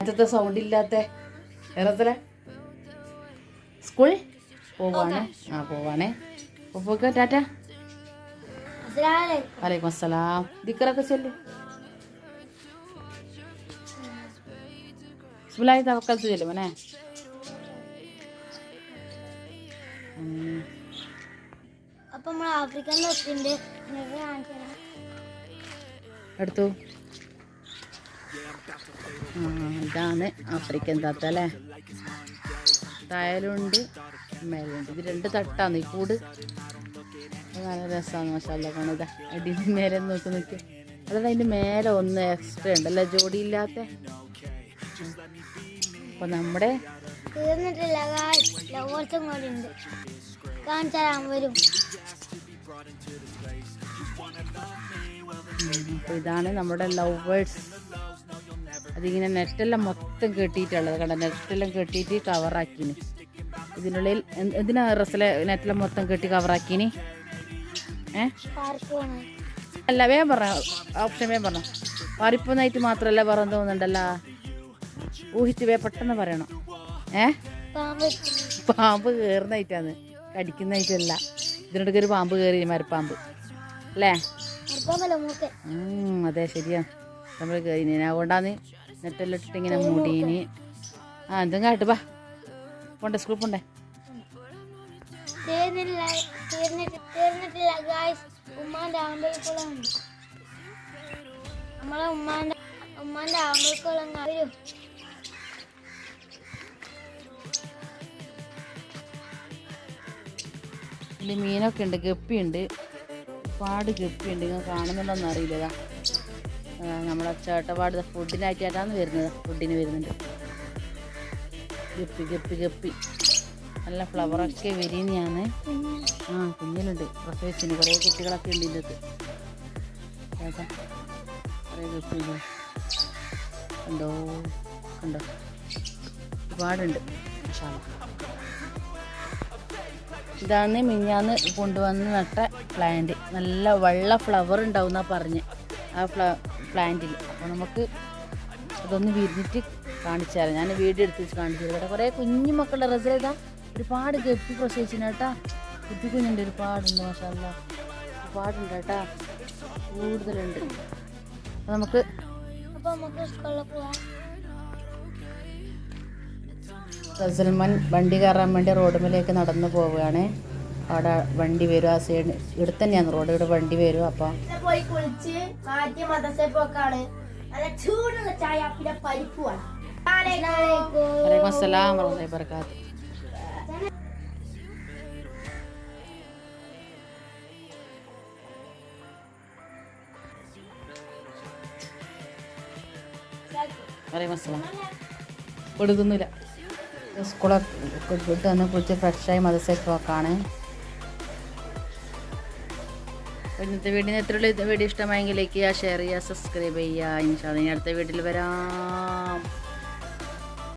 നേരത്തെ സൗണ്ട് ഇല്ലാത്ത. ഏറത്തിലെ സ്കൂൾ? പോവാണേ. ആ പോവാണേ. പോയിക്കോ ടാറ്റ. വലൈക്കും അസ്സലാം. ദിക്കറൊക്കെ ചൊല്ലു. ബിസ്മില്ലാഹി തവക്കൽത്ത് ചെല്ലും മോനെ അപ്പൊ നമ്മൾ ആഫ്രിക്കൻ നിങ്ങൾക്ക് കാണിച്ചു എടുത്തു. ഇതാണ് ആഫ്രിക്കൻ തത്ത അല്ലേ? തായലുണ്ട് മേലുണ്ട്. ഇത് രണ്ട് തട്ടാണ്. ഈ കൂട് നല്ല രസമാണ് മസാല കാണുക. അടി മേലെ നോക്കി നിൽക്കും അതല്ല അതിന്റെ മേലെ ഒന്ന് എക്സ്ട്രാ ഉണ്ടല്ലേ ജോഡിയില്ലാത്ത അപ്പൊ നമ്മുടെ തീർന്നിട്ടില്ല. ലവർസും കൂടി ഉണ്ട്. വരും അപ്പോൾ ഇതാണ് നമ്മുടെ ലവേഴ്സ് അതിങ്ങനെ നെറ്റെല്ലാം മൊത്തം കെട്ടിയിട്ടുള്ളത് കണ്ട? നെറ്റെല്ലാം കെട്ടിയിട്ട് കവറാക്കിന്. ഇതിനുള്ളിൽ എന്ത്- എന്തിനാ ഡ്രസ്സിലെ നെറ്റെല്ലാം മൊത്തം കെട്ടി കവറാക്കിന്? ഏ? അല്ല വേഗം പറഞ്ഞ ഓപ്ഷൻ വേഗം പറഞ്ഞോ പാറിപ്പോന്നായിട്ട് മാത്രല്ല പറഞ്ഞു തോന്നുന്നുണ്ടല്ലോ? ഊഹിച്ച് വേ പെട്ടെന്ന് പറയണം. ഏ? പാമ്പ് കയറുന്നതായിട്ടാണ് കടിക്കുന്നതായിട്ടല്ല. ഇതിനോടൊക്കെ ഒരു പാമ്പ് കയറി മരപ്പാമ്പ്. അല്ലേ? അതെ ശരിയാ. നമ്മൾ കഴിഞ്ഞ അതുകൊണ്ടാന്ന് നെറ്റെല്ലാം ഇട്ടിട്ട് ഇങ്ങനെ മൂടീന്. ആ എന്തും കാട്ട് ബാ പോണ്ടേ സ്കൂൾ പോണ്ടേ? ഉമ്മാന്റെ ആമ്പൽക്കുളം നമ്മളെ ഉമ്മാന്റെ ഉമ്മാന്റെ ആമ്പൽക്കുളം വരും. ഇതിൽ മീനൊക്കെ ഉണ്ട് ഗപ്പിയുണ്ട് ഒരുപാട് ഗപ്പിയുണ്ട് നിങ്ങൾ കാണുന്നുണ്ടോന്ന് അറിയില്ല നമ്മളെ ചേട്ടപാട് ഫുഡിനായിട്ടാണ് വരുന്നത്. ഫുഡിന് വരുന്നുണ്ട്. Guppy guppy guppy. നല്ല ഫ്ലവറൊക്കെ വിരിഞ്ഞാണ് ആ കുഞ്ഞിലുണ്ട് പ്രസവിച്ചിന് കുറേ കുട്ടികളൊക്കെ ഉണ്ട് ഇതിന്റെ ചേട്ടാ കുറേ ഗപ്പിയുണ്ട് കണ്ടോ? കണ്ടോ? ഒരുപാടുണ്ട്. ഇതാണ് മിഞ്ഞാന്ന് കൊണ്ടുവന്ന് നട്ട പ്ലാന്റ് നല്ല വെള്ള ഫ്ലവർ ഉണ്ടാവും എന്നാ പറഞ്ഞ് ആ ഫ്ല പ്ലാന്റിൽ അപ്പോൾ നമുക്ക് അതൊന്ന് വിരിഞ്ഞിട്ട് കാണിച്ചു തരാം ഞാൻ വീഡിയോ എടുത്ത് വെച്ച് കാണിച്ചു തരാം കുറേ കുഞ്ഞു മക്കളുടെ റിസൾട്ടാ ഒരുപാട് ഗപ്പി പ്രസവിച്ചിന് കേട്ടാ. കുഞ്ഞുണ്ട് ഒരുപാടുണ്ട് മാഷല്ല ഒരുപാടുണ്ട് കേട്ടാ. കൂടുതലുണ്ട്. അപ്പോൾ നമുക്ക് അപ്പൊ നമുക്ക് സൽമാൻ വണ്ടി കയറാൻ വേണ്ടി റോഡ് മേലേക്ക് നടന്നു പോവുകയാണ്. അവിടെ വണ്ടി വരും ആ സൈഡ് ഇവിടെ തന്നെയാണ് റോഡ്. ഇവിടെ വണ്ടി വരും. അപ്പൊ പോയി കുളിച്ച് ആദ്യ മദ്രസ പോക്കാണ്. നല്ല ചൂടുള്ള ചായ പിന്നെ കൊടുക്കുന്നില്ല. സ്കൂളൊക്കെ വിട്ട് വന്ന് കുളിച്ച് ഫ്രഷായി മദർസയിൽ പോക്കാണ്. ഇന്നത്തെ വീടിന് എത്രയുള്ള വീഡിയോ ഇഷ്ടമായെങ്കിൽ ലൈക്ക് ചെയ്യുക ഷെയർ ചെയ്യുക സബ്സ്ക്രൈബ് ചെയ്യുക. ഇൻഷാ അടുത്ത വീട്ടിൽ വരാം.